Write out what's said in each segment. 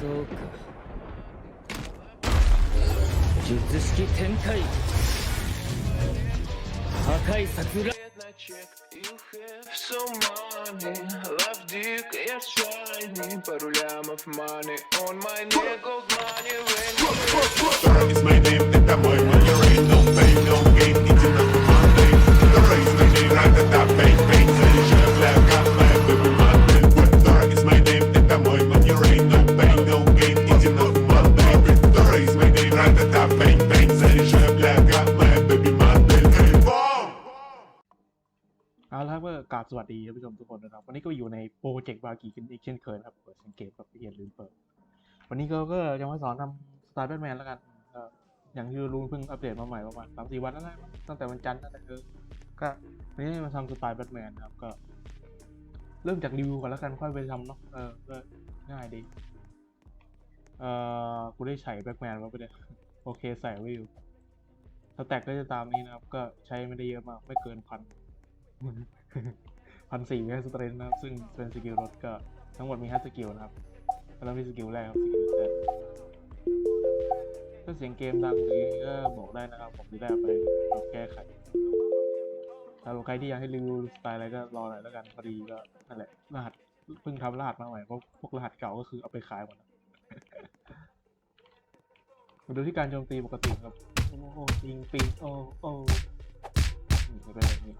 そうか術式展開破壊殺ら на чек You have so money Love dick, я shiny Пару лямов money On my neck, gold money Rain Star is my name, это мой money rain No pain, no gain, иди на Monday The race my name, ра-та-та, bang, ครับก็กราบสวัสดีท่านผู้ชมทุกคนนะครับ วันนี้ก็อยู่ในโปรเจกต์บากีกันอีกเช่นเคยนะครับเปิดสังเกตแบบอย่าลืมเปิด วันนี้ก็ก็จะมาสอนทำสไตล์แบทแมนแล้วกันอย่างที่รู้เพิ่งอัปเดตมาใหม่ประมาณสามสี่วันแล้วนะตั้งแต่วันจันทร์นั่นแหละคือก็วันนี้มาทำสไตล์แบทแมนนะครับก็ เริ่มจากรีวิวก่อนแล้วกันค่อยไปทำเนาะเออก็ง่ายดีเอ่อกูได้ใช้แบทแมนมาไปเลยโอเคใส่ไว้อยู่สแต็กก็จะตามนี้นะครับ ก็ใช้ไม่ได้เยอะมากไม่เกินพัน พันสี่แค่สเตรนนะครับ ซึ่งเป็นสกิลรถก็ทั้งหมดมีห้าสกิลนะครับเริ่มที่สกิลแรกครับสกิลเซตถ้าเสียงเกมดังหรือก็บอกได้นะครับ ผมจะได้ไปปรับแก้ไขถ้าใครที่อยากให้รีวิวสไตล์อะไรก็รอหน่อยแล้วกันพอดีก็นั่นแหละรหัสเพิ่งทำรหัสมาใหม่เพราะพวกรหัสเก่าก็คือเอาไปขายหมดมาดูที่การโจมตีปกติครับ โอ้โหปิงปิงโอ้โอ้นี่เป็นแบบนี้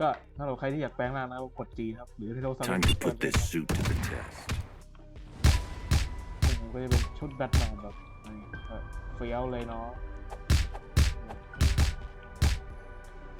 ก็ถ้าเราใครที่อยากแปลงร่างนะครับกด G นะครับ หรือที่เราสามารถ Time to put this suit to the test. มันก็จะเป็นชุดแบทแมนแบบนี้เออเฟี้ยวเลยเนาะ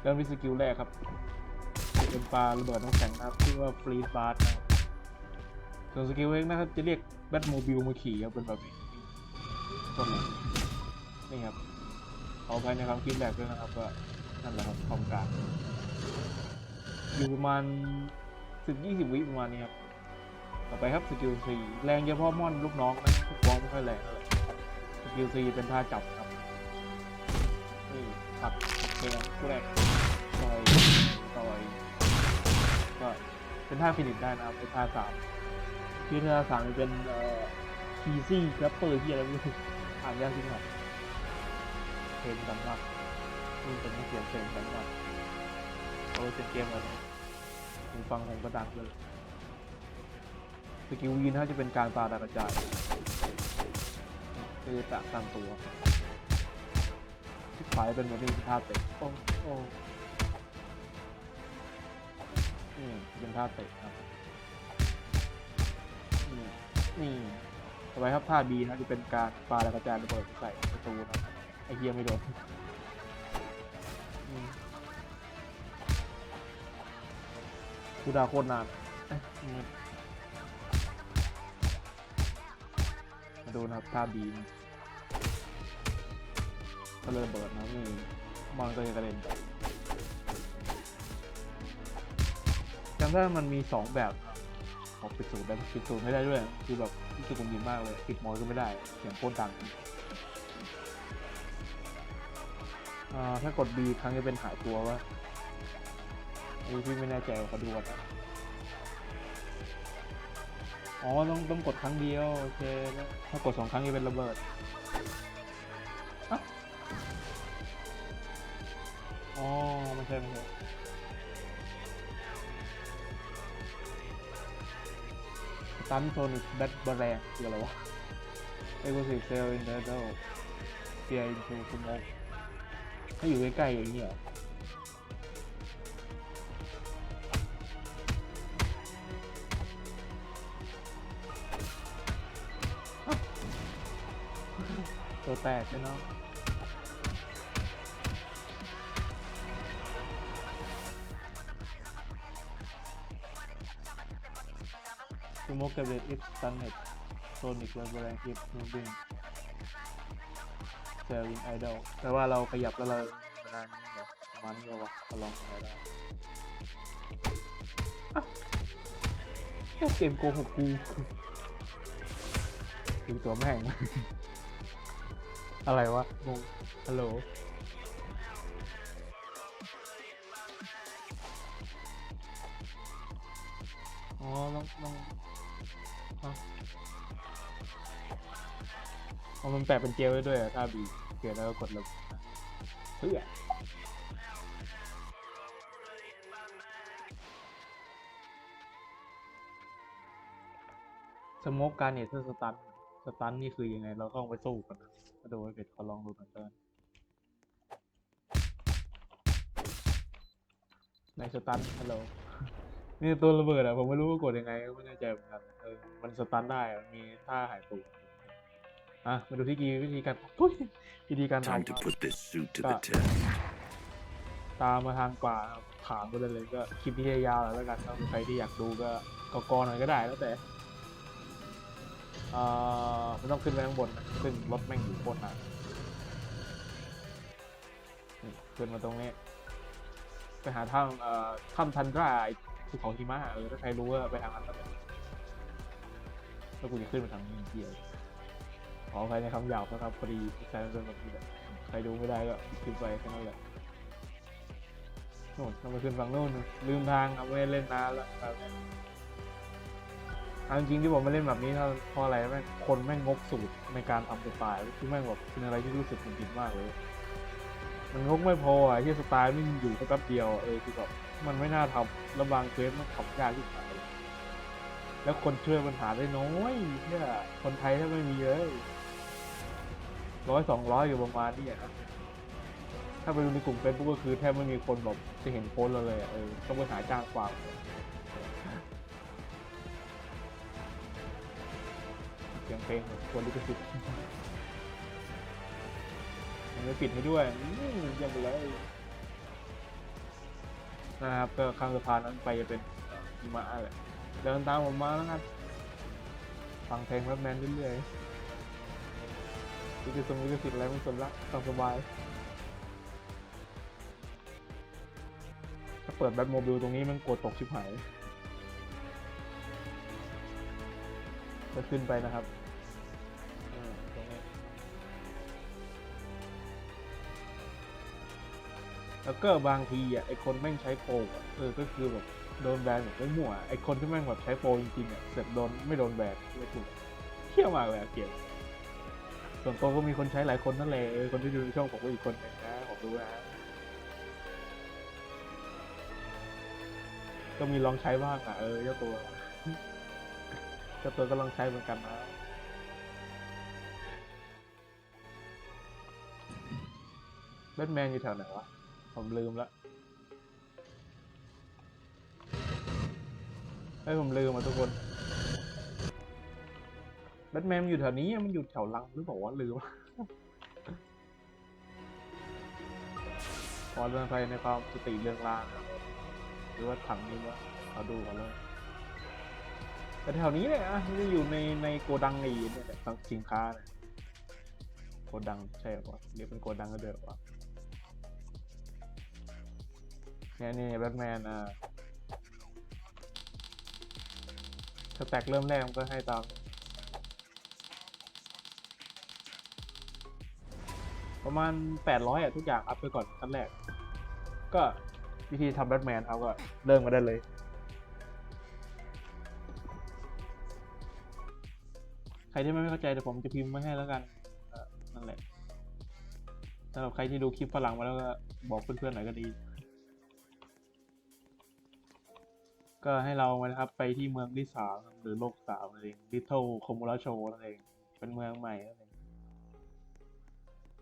เริ่มที่สกิลแรกครับเป็นปลาระเบิดน้ำแข็งนะครับชื่อว่าฟรีดบาร์นะครับส่วนสกิลเองนะครับจะเรียกแบทโมบิลมาขี่ครับเป็นแบบนี้ต้นนี้นี่ครับเอาไปในความคิดแรกด้วยนะครับก็นั่นแหละครับความกลาง อยู่ประมาณสิบยี่สิบวิประมาณนี้ครับ ต่อไปครับสกิลสี่แรงเฉพาะม่อนลูกน้องนะลูกน้องไม่ค่อยแรงเท่าไหร่สกิลสี่เป็นท่าจับครับนี่ตัดโอเคนะคู่แรกต่อยต่อยก็เป็นท่าฟินิชได้นะครับเป็นท่าสามชื่อท่าสามเป็นเอ่อคีซี่ครับเปิดที่อะไรไม่รู้อ่านยากจริงครับเพลงดังมากนี่เป็นเสียงเพลงดังมาก โอ้ยเสียงเกมอะไรนะฟังผมก็ดังเลยสกิลวีนะจะเป็นการปาดากระจายคือตะตามตัวที่ขายเป็นวันนี้ท่าเตะโอ้โอ้นี่เป็นท่าเตะครับนี่นี่ต่อไปครับท่าบีนะจะเป็นการปาดาวกระจายระเบิดใส่ประตูนะไอเฮียไม่โดน กูดาโคตรนานเอ๊ะมาดูนะครับท่าบีนก็เลยเบิดนะนี่มอนก็จะกระเด็นจำได้มันมีสองแบบออกปิดสูตรได้ปิดสูตรไม่ได้ด้วย คือแบบรู้สึกกุมยินมากเลยปิดมอยก็ไม่ได้ เสียงโคตรดังถ้ากด B ครั้งจะเป็นหายตัววะ อันนี้พี่ไม่แน่ใจขอดูก่อนนะอ๋อต้องต้องกดครั้งเดียว โอเคแล้วถ้ากดสองครั้งจะเป็นระเบิดอ๋อไม่ใช่ไม่ใช่สตันโซนิกแบทบอลแรงคืออะไรวะเอ็กซ์ซีเซลอินเดอร์เดลเฟียอินทูสโมกถ้าอยู่ใกล้ๆอย่างนี้เหรอ ตัวแตกเลยเนาะสโมกกับเรดอิฟสตันเน็ตโซนิกเวอร์แรงอิฟมูบิงเซอร์วินไอดอลแต่ว่าเราขยับแล้วเราประมาณนี้เหรอประมาณนี้เรอวะลองอะไรได้เกมโกหกกูดูตัวแม่ง อะไรวะงงฮัลโหลอ๋อต้องต้องฮะเพราะมันแปะเป็นเจลไว้ด้วยอะถ้าบีเกิดแล้วก็กดระเบิดเพื่อสโมกการเนตเตอร์สตัน สตันนี่คือยังไง เราต้องไปสู้กันนะมาดูไอ้เป็ดขอลองดูหน่อยเตินในสตันฮัลโหลนี่ตัวระเบิดอะผมไม่รู้ว่ากดยังไงก็ไม่แน่ใจเหมือนกันเออมันสตันได้อะมีท่าหายตัวอะมาดูที่กีวิธีการทุยวิธีการ Time ทำ to ครับ put this suit to Ah. the test. ตามมาทางป่าครับถามไปเลยเลยก็คลิปที่ยาวๆหน่อยแล้วกันถ้าใครที่อยากดูก็ก็กอหน่อยก็ได้แล้วแต่ เอ่อไม่ต้องขึ้นไปข้างบนนะซึ่งรถแม่งอยู่โคตรนานนี่ขึ้นมาตรงนี้ ไปหาถ้ำเอ่อถ้ำทันดราภูเขาหิมะเออถ้าใครรู้ก็ไปทางนั้นแล้วกันแล้วกูจะขึ้นไปทางนี้เทียวขอใครในคำหยาบนะครับพอดีใช้เป็นแบบนี้แหละใครดูไม่ได้ก็ขึ้นไปแค่นั้นแหละโน่นต้องไปขึ้นฝั่งโน่นลืมทางครับไม่เล่นนานแล้วแบบนี้ เอาจริงที่ผมไม่เล่นแบบนี้เพราะเพราะอะไรแม่งคนแม่งงกสูตรในการทำสไตล์คือแม่งแบบเป็นอะไรที่รู้สึกหงุดหงิดมากเลย มันงกไม่พออะที่สไตล์ม่งอยู่แค่แป๊บเดียวเออคือแบบมันไม่น่าทำแล้วบางเควสมันทำยากที่สุดแล้วคนช่วยปัญหาได้น้อยเนี่ยคนไทยแทบไม่มีเลยร้อยสองร้อยอยู่ประมาณนี้อะถ้าไปดูในกลุ่มเฟซบุ๊กก็คือแทบไม่มีคนแบบจะเห็นโพสเราเลยเออต้องไปหาจ้างความ เสียงเพลงควรลิขสิทธิ์ยังไม่ปิดให้ด้วยยังไปเลยนะครับก็ข้ามสะพานนั้นไปจะเป็นหิมะแหละเดินตามผมมาแล้วกันฟังเพลงแรปแมนเรื่อยๆลิขสิทธิ์ลิขสิทธิ์อะไรไม่สนละตามสบายถ้าเปิดแบทโมบิลตรงนี้มันกดตกชิบหาย จะขึ้นไปนะครับเออตรงนี้แล้วก็บางทีอะไอคนแม่งใช้โปรอะเออก็คือแบบโดนแบนแบบไม่มั่วไอคนที่แม่งแบบใช้โปรจริงๆอะเสร็จโดนไม่โดนแบนไม่ถูกเที่ยวมากเลยอะเกลียดส่วนตัวก็มีคนใช้หลายคนนั่นแหละเออคนที่ดูช่องผมก็อีกคนหนึงนะผมรู้นะก็มีลองใช้บ้างอะเออเจ้าตัว จ้าตัวก็ลองใช้เหมือนกันนะแบทแมนอยู่แถวไหนวะ ผมลืมละเฮ้ยผมลืมอะทุกคนแบทแมนมันอยู่แถวนี้มันอยู่แถวลังหรือเปล่าวะลืมขอเรื่องใครในความสติเรื่องรางหรือว่าถังนี้วะขอาดูก่อนเลย แต่แถวนี้เลยอะม่ได้อยู่ในในโกดังไอ้เนี่ยแหละสินค้าเนี่ยโกดังใช่ปะเรียกเป็นโกดังก็เดิมวะเนี่ยนี่แบทแมนอะสแต็กเริ่มแรกมันก็ให้ตามประมาณแปดร้อยอะทุกอย่างอัพไปก่อนขั้นแรก ก็วิธีทำแบทแมนเขาก็เริ่มมาได้เลย รที่ไม่เข้าใจเดี๋ยวผมจะพิมพ์มาให้แล้วกันนั่นแหละสำหรับใครที่ดูคลิปฝรั่งมาแล้วก็บอกเพื่อนๆหน่อยก็ดี ก็ให้เรานะครับไปที่เมืองที่สามหรือโลกสามนั่นเอง Little c o m u r a c h o นั่นเอง เป็นเมืองใหม่นั่นเอง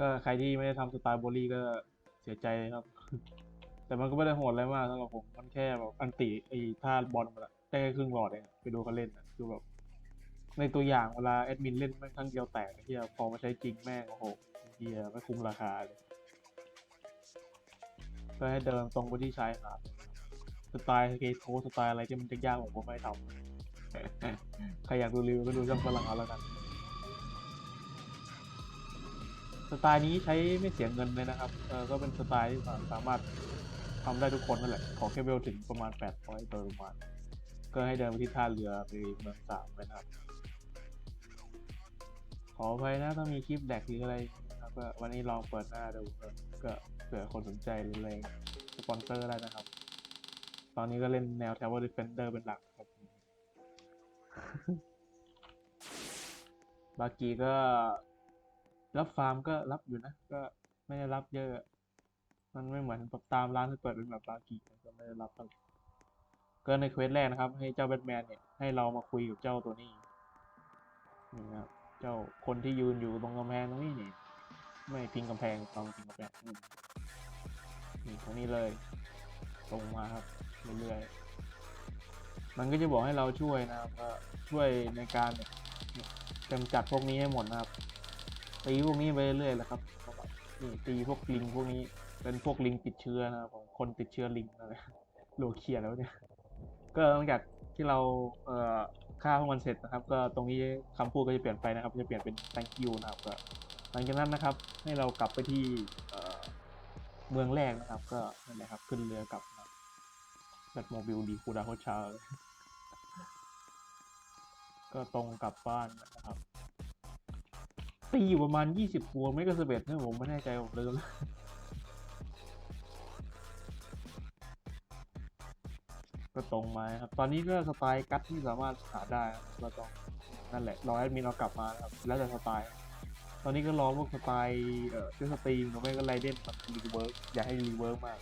ก็ใครที่ไม่ได้ทำสไตล์โบลี่ก็เสียใจเลยครับ แต่มันก็ไม่ได้โหดอะไรมากสำหรับผม มันแค่แบบอันติไอ้ท่าบอลมันอะได้แค่ครึ่งหลอดเองไปดูเขาเล่นอะคือแบบ ในตัวอย่างเวลาแอดมินเล่นแม่งครั้งเดียวแตกไอ้เฮียพอมาใช้จริงแม่งโอ้โหเฮียไม่คุ้มราคาเลยก็ให้เดินตรงไปที่ชายหาดสไตล์เกตโคสไตล์อะไรที่มันจะยากผมก็ไม่ทำใครอยากดูรีวิวก็ดูช่องฝรั่งเอาแล้วกันสไตล์นี้ใช้ไม่เสียเงินเลยนะครับเออก็เป็นสไตล์ที่สามารถทำได้ทุกคนนั่นแหละ ขอแค่เวลถึงประมาณแปดร้อยโดยประมาณ ก็ให้เดินไปที่ท่าเรือไปเมืองสามนะครับ ขออภัยนะถ้ามีคลิปแดกหรืออะไรนะครับก็วันนี้ลองเปิดหน้าดูก็เผื่อคนสนใจหรืออะไรสปอนเซอร์ได้นะครับ ตอนนี้ก็เล่นแนว Tower Defender เป็นหลักครับบากีก็รับฟาร์มก็รับอยู่นะ ก็ไม่ได้รับเยอะ มันไม่เหมือนแบบตามร้านที่เปิดเป็นแบบบากีก็ไม่ได้รับเท่าไหร่ก็ในเควสแรกนะครับ ให้เจ้าแบทแมนเนี่ยให้เรามาคุยกับเจ้าตัวนี้นี่ครับ เจ้าคนที่ยืนอยู่ตรงกำแพงตรงนี้นี่ ไม่พิงกำแพงตรงพิงกำแพงอืมนี่ตรงนี้เลยตรงมาครับเรื่อยๆมันก็จะบอกให้เราช่วยนะครับก็ช่วยในการกำจัดพวกนี้ให้หมดนะครับตีพวกนี้ไปเรื่อยๆแหละครับนี่ตีพวกลิงพวกนี้เป็นพวกลิงติดเชื้อนะครับคนติดเชื้อลิงอะไรโลเคียแล้วเนี่ยก็หลังจากที่เราเอ่อ ฆ่าพวกมันเสร็จนะครับ ก็ตรงนี้คำพูดก็จะเปลี่ยนไปนะครับ จะเปลี่ยนเป็น thank you นะครับก็หลังจากนั้นนะครับ ให้เรากลับไปที่เมืองแรกนะครับ ก็นั่นแหละครับ ขึ้นเรือกลับนะครับแบทโมบิลดีคูดาโคชาก็ตรงกลับบ้านนะครับตีอยู่ประมาณยี่สิบตัวไม่ก็สิบเอ็ดเนี่ยผมไม่แน่ใจผมลืมแล้ว ก็ตรงมาครับ ตอนนี้ก็สไตล์กัดที่สามารถหาได้ครับก็ต้องนั่นแหละรอแอดมินเรากลับมาครับ แล้วแต่สไตล์ ตอนนี้ก็รอพวกสไตล์เอ่อเช่นสตรีมหรือไม่ก็ไรเดนมันรีเวิร์กอย่าให้รีเวิร์กมาก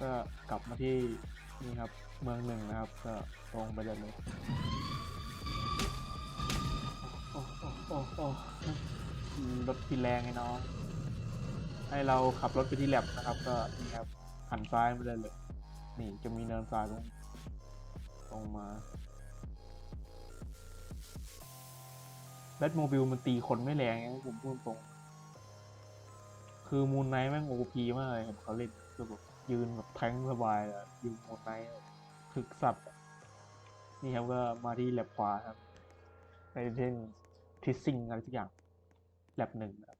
ก็กลับมาที่นี่ครับเมืองหนึ่งนะครับ ก็ตรงไปเลยโอ้โอ้โอ้รถที่แรงไงน้อง ให้เราขับรถไปที่แลบนะครับ ก็นี่ครับหันซ้ายไปเลยเลย นี่จะมีเนินทรายตรงตรงมาแบทโมบิลมันตีคนไม่แรงไงผมพูดตรง คือมูนไนท์แม่งโอพีมากเลยเห็นเขาเล่นคือแบบยืนแบบแทงสบายอะยืนมูนไนท์ถึกสัตว์นี่ครับก็มาที่แลบขวาครับไปเล่นทิสซิ่งอะไรสักอย่างแลบหนึ่งนะ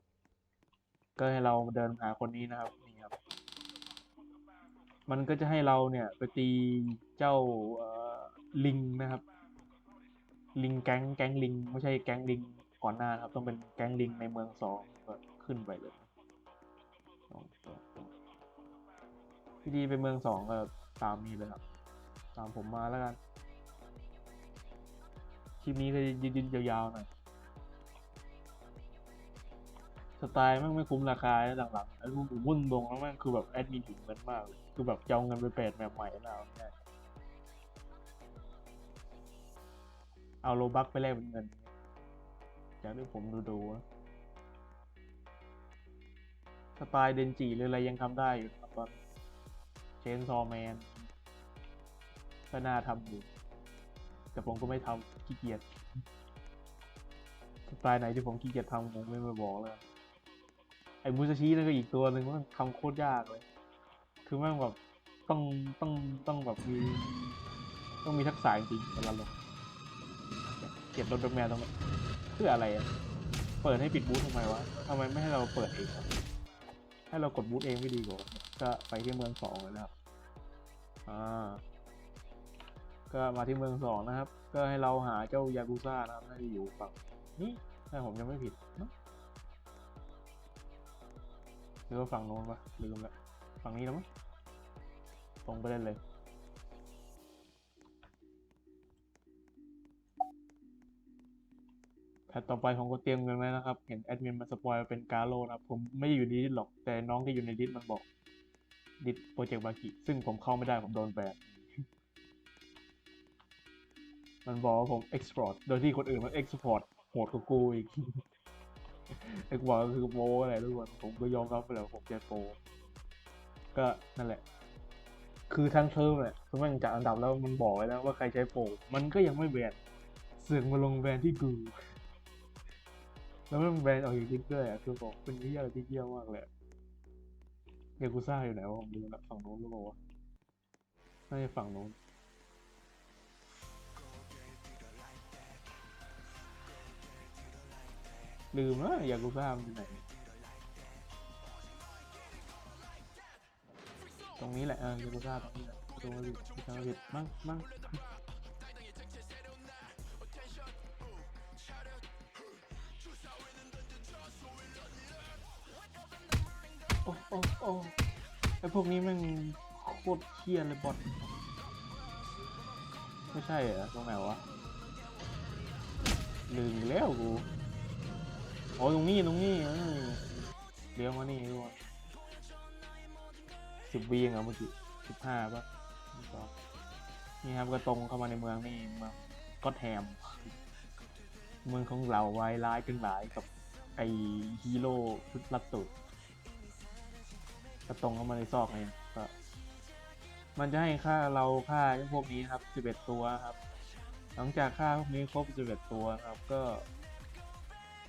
ก็ให้เราเดินหาคนนี้นะครับนี่ครับ มันก็จะให้เราเนี่ยไปตีเจ้าลิงนะครับ ลิงแก๊งแก๊งลิงไม่ใช่แก๊งลิงก่อนหน้าครับ ต้องเป็นแก๊งลิงในเมืองสองก็ขึ้นไปเลยพี่ดีไปเมืองสองก็ตามนี้เลยครับ ตามผมมาแล้วกันคลิปนี้ก็ยืดยาวๆหน่อย ไตล์แม่งไม่คุ้มราคาหลังๆไอ้พวกวุ่นตรงแล้วแม่งคือแบบแอดมินถึงเงินมาก คือแบบจะเอาเงินไปเปดแบบใหม่แล้วเอาง่ยเอาโลบักไปแลกเป็นเงินจากที่ผมดูดูๆสไตล์เดนจิหรืออะไรยังทำได้อยู่ครับตอนเชนซอแมนก็น่าทำอยู่ แต่ผมก็ไม่ทำขี้เกียจสไตล์ไหนที่ผมขี้เกียจทำผมไม่มาบอกเลย ไอ้มูซาชินั่นก็อีกตัวหนึ่งมันทำโคตรยากเลย คือแม่งแบบต้องต้องต้องแบบมี ต้องมีทักษะจริงๆเวลาลงเก็บรถแบทแมนตรงนี้เพื่ออะไรอะ เปิดให้ปิดบูธทำไมวะทำไมไม่ให้เราเปิดเองให้เรากดบูธเองไม่ดีกว่าก็ไปที่เมืองสองเลยนะครับอ่าก็มาที่เมืองสองนะครับ ก็ให้เราหาเจ้ายากุซ่านะครับน่าจะอยู่ฝั่งนี้ถ้าผมยังไม่ผิดเนอะ รือว่าฝั่งโน้นปะลืมละฝั่งนี้แล้วมั้งตรงไปได้เลยแพทต่อไปผมก็เตรียมเงินไว้นะครับ เห็นแอดมินมาสปอยเป็นกาโลนะครับ ผมไม่อยู่ในดิสหรอก แต่น้องที่อยู่ในดิสมันบอก ดิสโปรเจกต์บากิ ซึ่งผมเข้าไม่ได้ผมโดนแบนมันบอกว่าผม export โดยที่คนอื่นมัน export โหดกว่ากูอีก ไอ้กูบอกก็คือโปอะไรทุกคนผมก็ยอมรับไปแล้วผมเจอโปก็นั่นแหละ คือทั้งเทอมเนี่ยคือมันจัดอันดับแล้วมันบอกไว้แล้วว่าใครใช้โปมันก็ยังไม่แบนเสือกมาลงแบนที่กูแล้วมันแบนออกอีกทิกด้วยอะคือบอกเป็นที่อะไรที่เยี่ยมมากเลยอะยากูซ่าอยู่ไหนวะผมลืมละฝั่งโน้นหรือเปล่าวะน่าจะฝั่งโน้น ลืมแล้วยากูซ่ามันอยู่ไหน ตรงนี้แหละเออยากูซ่าตรงนี้แหละตรงนี้ตรงนี้มั่งมั่งโอ้โอ้โอ้ไอพวกนี้ม่งโคตรเคียเลยบอทไม่ใช่เหรอตรงไหนวะลืมแล้วกู โอ้ตรงนี้ตรงนี้เออเลี้ยวมานี่ด้วยสิบวีเองเหรอเมื่อกี้สิบห้าป่ะนี่ครับก็ตรงเข้ามาในเมืองนี่เมืองก็แถมเมืองของเราไว้ร้ายทั้งหลายกับไอฮีโร่ชุดลัดตุดก็ตรงเข้ามาในซอกเลยก็มันจะให้ค่าเราค่าพวกนี้ครับ11ตัวครับ หลังจากค่าพวกนี้ครบ11ตัวครับก็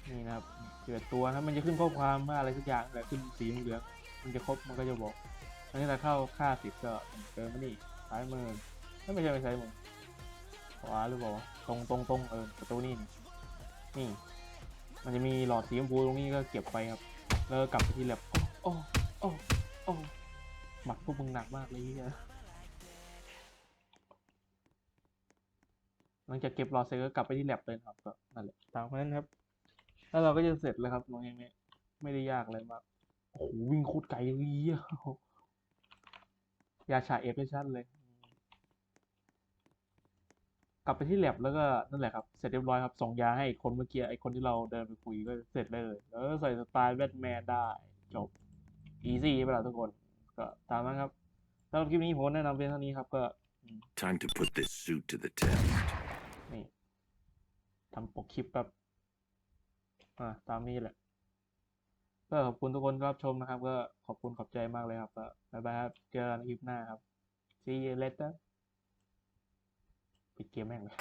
นี่นะครับ 11ตัวนะมันจะขึ้นข้อความว่าอะไรสักอย่างแหละขึ้นสีเหลืองมันจะครบมันก็จะบอกอันนี้เราเข้าค่าสิบก็เติมมานี่ซ้ายมือไม่ไม่ใช่ไปซ้ายมือขวาหรือเปล่าตรงตรงตรงเออประตูนี่นี่ มันจะมีหลอดสีชมพูตรงนี้ก็เก็บไปครับแล้วกลับไปที่แลบโอ้โอ้โอ้โอ้หมัดพวกมึงหนักมากเลยเฮียหลังจากเก็บหลอดเสร็จก็กลับไปที่แลบเลยครับก็นั่นแหละตามนั้นครับ แล้วเราก็จะเสร็จแล้วครับตรงนี้ไม่ไม่ได้ยากเลยมากโอ้โหวิ่งโคตรไกลเลยเฮียยาฉายเอฟชั่นเลย กลับไปที่แลบแล้วก็นั่นแหละครับเสร็จเรียบร้อยครับส่งยาให้ไอ้คนเมื่อกี้ไอ้คนที่เราเดินไปคุยก็เสร็จเลย แล้วก็ใส่สไตล์แบทแมนได้จบอีซี่ไปแล้วทุกคนก็ตามนั้นครับสำหรับคลิปนี้ผมแนะนำเพียงเท่านี้ครับก็ Time to put this suit to the test. นี่ทำปกคลิปแบบ อ่าตามนี้แหละ ก็ขอบคุณทุกคนที่รับชมนะครับ ก็ขอบคุณขอบใจมากเลยครับก็บ๊ายบายครับเจอกันคลิปหน้าครับ see you later ปิดเกมแม่งเลย